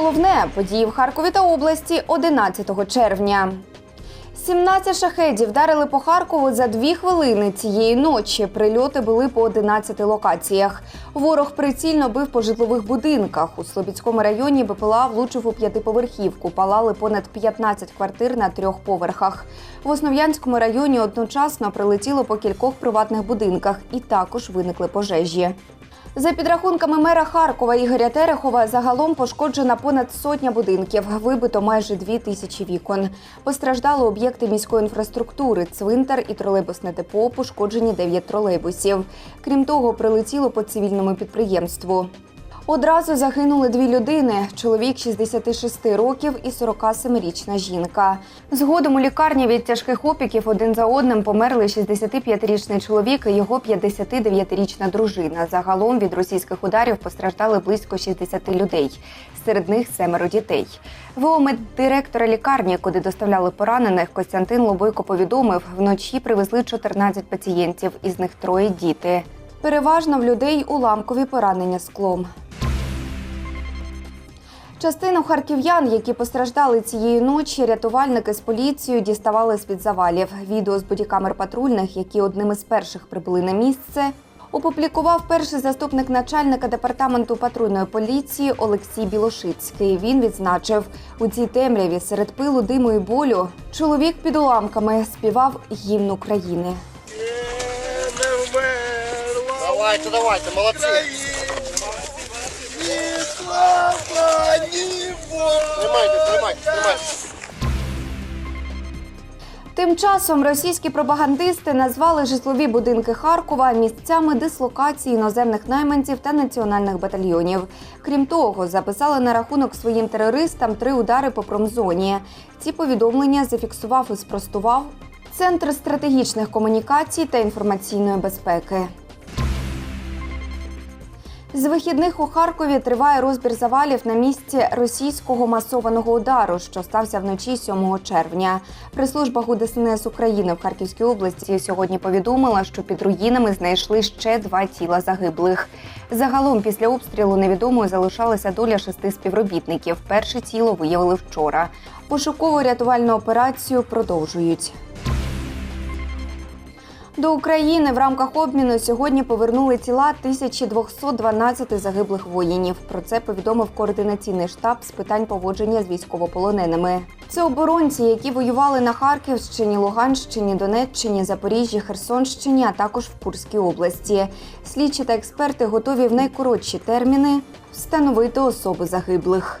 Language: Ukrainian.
головне події в Харкові та області 11 червня. 17 шахедів вдарили по Харкову за дві хвилини цієї ночі. Прильоти були по 11 локаціях. Ворог прицільно бив по житлових будинках. У Слобідському районі БПЛА влучив у п'ятиповерхівку. Палали понад 15 квартир на трьох поверхах. В Основ'янському районі одночасно прилетіло по кількох приватних будинках і також виникли пожежі. За підрахунками мера Харкова Ігоря Терехова, загалом пошкоджена понад сотня будинків, вибито майже дві тисячі вікон. Постраждали об'єкти міської інфраструктури, цвинтар і тролейбусне депо, пошкоджені дев'ять тролейбусів. Крім того, прилетіло по цивільному підприємству. Одразу загинули дві людини: чоловік 66 років і 47-річна жінка. Згодом у лікарні від тяжких опіків один за одним померли 65-річний чоловік і його 59-річна дружина. Загалом від російських ударів постраждали близько 60 людей. Серед них семеро дітей. ВО директора лікарні, куди доставляли поранених, Костянтин Лобойко повідомив, вночі привезли 14 пацієнтів, із них троє діти. Переважно в людей уламкові поранення склом. Частину харків'ян, які постраждали цієї ночі, рятувальники з поліцією діставали з-під завалів. Відео з бодікамер патрульних, які одними з перших прибули на місце, опублікував перший заступник начальника департаменту патрульної поліції Олексій Білошицький. Він відзначив, у цій темряві серед пилу, диму і болю чоловік під уламками співав гімн України. Давайте, давайте, молодці. Тим часом російські пропагандисти назвали житлові будинки Харкова місцями дислокації іноземних найманців та національних батальйонів. Крім того, записали на рахунок своїм терористам три удари по промзоні. Ці повідомлення зафіксував і спростував Центр стратегічних комунікацій та інформаційної безпеки. З вихідних у Харкові триває розбір завалів на місці російського масованого удару, що стався вночі 7 червня. Прес-служба ГУ України в Харківській області сьогодні повідомила, що під руїнами знайшли ще два тіла загиблих. Загалом після обстрілу невідомою залишалася доля шести співробітників. Перше тіло виявили вчора. Пошукову рятувальну операцію продовжують. До України в рамках обміну сьогодні повернули тіла 1212 загиблих воїнів. Про це повідомив координаційний штаб з питань поводження з військовополоненими. Це оборонці, які воювали на Харківщині, Луганщині, Донеччині, Запоріжжі, Херсонщині, а також в Курській області. Слідчі та експерти готові в найкоротші терміни встановити особи загиблих.